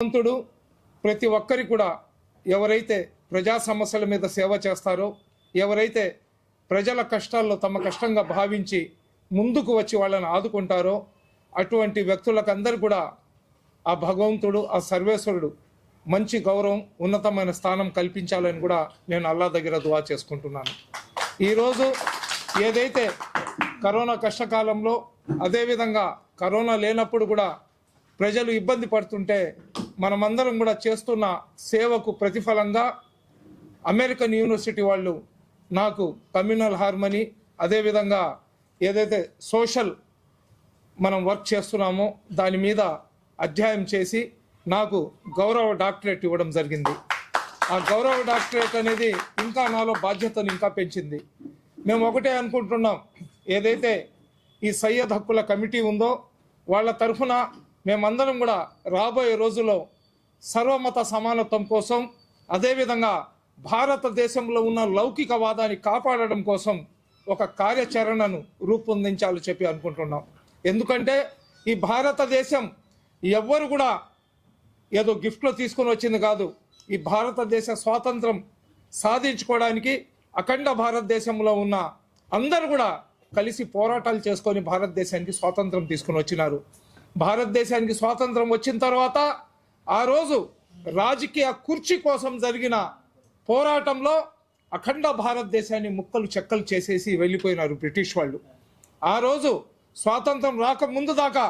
భగవంతుడు ప్రతి ఒక్కరి కూడా ఎవరైతే ప్రజా సమస్యల మీద సేవ చేస్తారో ఎవరైతే ప్రజల కష్టాల్లో తమ కష్టంగా భావించి ముందుకు వచ్చి వాళ్ళని ఆదుకుంటారో అటువంటి వ్యక్తులకందరూ కూడా ఆ భగవంతుడు ఆ సర్వేశ్వరుడు మంచి గౌరవం ఉన్నతమైన స్థానం కల్పించాలని కూడా నేను అల్లా దగ్గర దువా చేసుకుంటున్నాను. ఈరోజు ఏదైతే కరోనా కష్టకాలంలో అదేవిధంగా కరోనా లేనప్పుడు కూడా ప్రజలు ఇబ్బంది పడుతుంటే మనమందరం కూడా చేస్తున్న సేవకు ప్రతిఫలంగా అమెరికన్ యూనివర్సిటీ వాళ్ళు నాకు కమ్యూనల్ హార్మనీ అదేవిధంగా ఏదైతే సోషల్ మనం వర్క్ చేస్తున్నామో దాని మీద అధ్యాయం చేసి నాకు గౌరవ డాక్టరేట్ ఇవ్వడం జరిగింది. ఆ గౌరవ డాక్టరేట్ అనేది ఇంకా నాలో బాధ్యతను ఇంకా పెంచింది. మేము ఒకటే అనుకుంటున్నాం ఏదైతే ఈ సయ్యద్ హక్కుల కమిటీ ఉందో వాళ్ళ తరఫున మేమందరం కూడా రాబోయే రోజుల్లో సర్వమత సమానత్వం కోసం అదేవిధంగా భారతదేశంలో ఉన్న లౌకికవాదాన్ని కాపాడడం కోసం ఒక కార్యాచరణను రూపొందించాలని చెప్పి అనుకుంటున్నాం. ఎందుకంటే ఈ భారతదేశం ఎవ్వరు కూడా ఏదో గిఫ్ట్లో తీసుకొని వచ్చింది కాదు. ఈ భారతదేశ స్వాతంత్రం సాధించుకోవడానికి అఖండ భారతదేశంలో ఉన్న అందరూ కూడా కలిసి పోరాటాలు చేసుకొని భారతదేశానికి స్వాతంత్రం తీసుకొని వచ్చినారు. భారతదేశానికి స్వాతంత్రం వచ్చిన తర్వాత ఆ రోజు రాజకీయ కుర్చీ కోసం జరిగిన పోరాటంలో అఖండ భారతదేశాన్ని ముక్కలు చెక్కలు చేసేసి వెళ్ళిపోయినారు బ్రిటిష్ వాళ్ళు. ఆ రోజు స్వాతంత్రం రాకముందు దాకా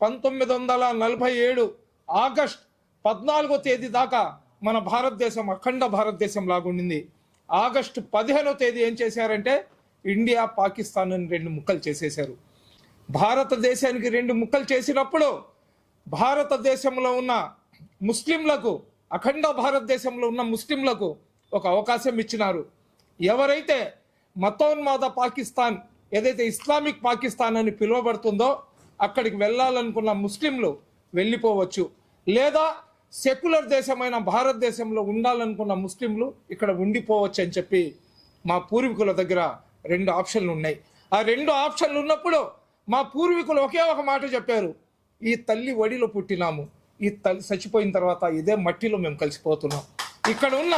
పంతొమ్మిది వందల నలభై ఏడు ఆగస్ట్ పద్నాలుగో తేదీ దాకా మన భారతదేశం అఖండ భారతదేశం లాగుండింది ఆగస్టు పదిహేనో తేదీ ఏం చేశారంటే ఇండియా పాకిస్తాన్ అని రెండు ముక్కలు చేసేశారు. భారతదేశానికి రెండు ముక్కలు చేసినప్పుడు భారతదేశంలో ఉన్న ముస్లింలకు అఖండ భారతదేశంలో ఉన్న ముస్లింలకు ఒక అవకాశం ఇచ్చినారు. ఎవరైతే మతోన్మాద పాకిస్తాన్ ఏదైతే ఇస్లామిక్ పాకిస్తాన్ అని పిలువబడుతుందో అక్కడికి వెళ్ళాలనుకున్న ముస్లింలు వెళ్ళిపోవచ్చు. లేదా సెక్యులర్ దేశమైన భారతదేశంలో ఉండాలనుకున్న ముస్లింలు ఇక్కడ ఉండిపోవచ్చు అని చెప్పి మా పూర్వీకుల దగ్గర రెండు ఆప్షన్లు ఉన్నాయి. ఆ రెండు ఆప్షన్లు ఉన్నప్పుడు మా పూర్వీకులు ఒకే ఒక మాట చెప్పారు. ఈ తల్లి ఒడిలో పుట్టినాము. ఈ తల్లి చచ్చిపోయిన తర్వాత ఇదే మట్టిలో మేము కలిసిపోతున్నాం. ఇక్కడ ఉన్న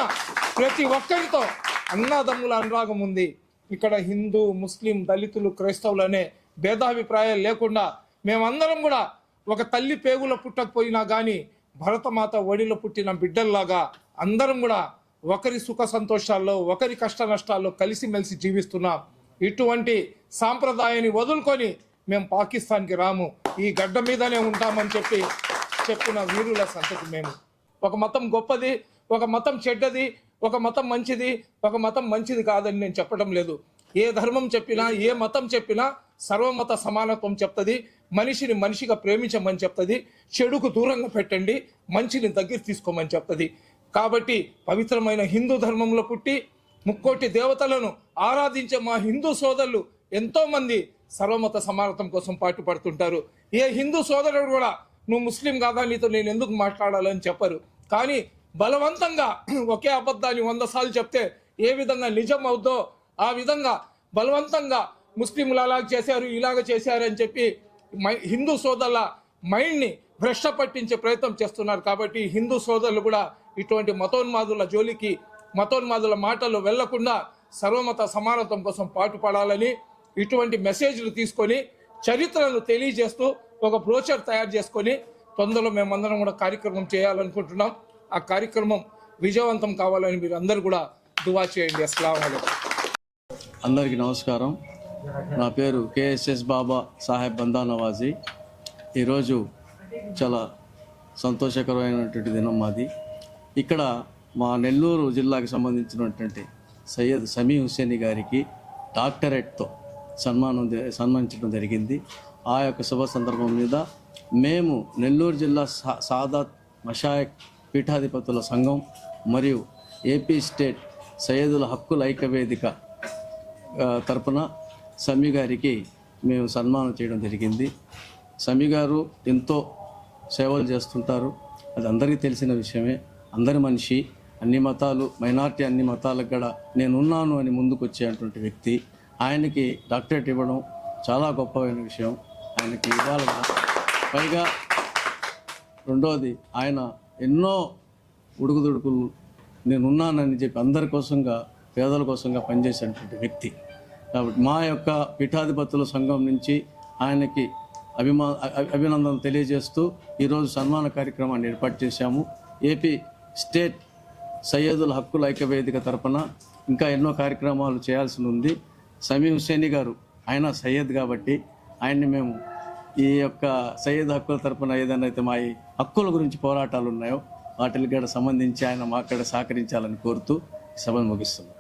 ప్రతి ఒక్కరితో అన్నాదమ్ముల అనురాగం ఉంది. ఇక్కడ హిందూ ముస్లిం దళితులు క్రైస్తవులు అనే భేదాభిప్రాయాలు లేకుండా మేమందరం కూడా ఒక తల్లి పేగులో పుట్టకపోయినా కానీ భరతమాత ఒడిలో పుట్టిన బిడ్డల్లాగా అందరం కూడా ఒకరి సుఖ సంతోషాల్లో ఒకరి కష్ట నష్టాల్లో కలిసిమెలిసి జీవిస్తున్నాం. ఇటువంటి సాంప్రదాయాన్ని వదులుకొని మేము పాకిస్తాన్కి రాము. ఈ గడ్డ మీదనే ఉంటామని చెప్పి చెప్పిన వీరుల సంతతి మేము. ఒక మతం గొప్పది ఒక మతం చెడ్డది ఒక మతం మంచిది ఒక మతం మంచిది కాదని నేను చెప్పడం లేదు. ఏ ధర్మం చెప్పినా ఏ మతం చెప్పినా సర్వమత సమానత్వం చెప్తుంది. మనిషిని మనిషిగా ప్రేమించమని చెప్తుంది. చెడుకు దూరంగా పెట్టండి. మంచిని దగ్గర తీసుకోమని చెప్తుంది. కాబట్టి పవిత్రమైన హిందూ ధర్మంలో పుట్టి ముక్కోటి దేవతలను ఆరాధించే మా హిందూ సోదరులు ఎంతోమంది సర్వమత సమానత్వం కోసం పాటుపడుతుంటారు. ఏ హిందూ సోదరుడు కూడా నువ్వు ముస్లిం కాదా? నీతో నేను ఎందుకు మాట్లాడాలని చెప్పరు. కానీ బలవంతంగా ఒకే అబద్ధాన్ని వంద సార్లు చెప్తే ఏ విధంగా నిజం అవుద్దో ఆ విధంగా బలవంతంగా ముస్లింలు అలాగ చేశారు ఇలాగ చేశారు అని చెప్పి మై- హిందూ సోదరుల మైండ్ని భ్రష్ట పట్టించే ప్రయత్నం చేస్తున్నారు. కాబట్టి హిందూ సోదరులు కూడా ఇటువంటి మతోన్మాదుల జోలికి మతోన్మాదుల మాటలు వెళ్ళకుండా సర్వమత సమానత్వం కోసం పాటుపడాలని ఇటువంటి మెసేజ్లు తీసుకొని చరిత్రను తెలియజేస్తూ ఒక బ్రోచర్ తయారు చేసుకొని తొందరలో మేమందరం కూడా కార్యక్రమం చేయాలనుకుంటున్నాం. ఆ కార్యక్రమం విజయవంతం కావాలని మీరు అందరూ కూడా దువా చేయండి. అస్సలం అందరికీ నమస్కారం. నా పేరు కేఎస్ఎస్ బాబా సాహెబ్ బందా నవాజీ. ఈరోజు చాలా సంతోషకరమైనటువంటి దినం మాది. ఇక్కడ మా నెల్లూరు జిల్లాకి సంబంధించినటువంటి సయ్యద్ సమీ హుస్సేని గారికి డాక్టరేట్తో సన్మానం సన్మానించడం జరిగింది. ఆ యొక్క శుభ సందర్భం మీద మేము నెల్లూరు జిల్లా సా సాదాత్ మషాయక్ పీఠాధిపతుల సంఘం మరియు ఏపీ స్టేట్ సయ్యదుల హక్కుల ఐక్యవేదిక తరపున సమీ గారికి మేము సన్మానం చేయడం జరిగింది. సమీ గారు ఎంతో సేవలు చేస్తుంటారు. అది అందరికీ తెలిసిన విషయమే. అందరి మనిషి అన్ని మతాలు మైనార్టీ అన్ని మతాలకు కూడా నేనున్నాను అని ముందుకు వచ్చేటువంటి వ్యక్తి. ఆయనకి డాక్టరేట్ ఇవ్వడం చాలా గొప్పమైన విషయం. ఆయనకి ఇవ్వాలి పైగా రెండోది ఆయన ఎన్నో ఉడుకుదుడుకులు నేను ఉన్నానని చెప్పి అందరి కోసంగా పేదల కోసంగా పనిచేసేటువంటి వ్యక్తి. కాబట్టి మా యొక్క పీఠాధిపతుల సంఘం నుంచి ఆయనకి అభిమా అభినందన అభినందనలు తెలియజేస్తూ ఈరోజు సన్మాన కార్యక్రమాన్ని ఏర్పాటు చేశాము. ఏపీ స్టేట్ సయ్యదుల హక్కుల ఐక్యవేదిక తరపున ఇంకా ఎన్నో కార్యక్రమాలు చేయాల్సి ఉంది. సమీ హుస్సేని గారు ఆయన సయ్యద్ కాబట్టి ఆయన్ని మేము ఈ యొక్క సయ్యద్ హక్కుల తరపున ఏదైనా అయితే మా ఈ హక్కుల గురించి పోరాటాలు ఉన్నాయో వాటికి కూడా సంబంధించి ఆయన మాక్కడ సహకరించాలని కోరుతూ సభను ముగిస్తున్నాం.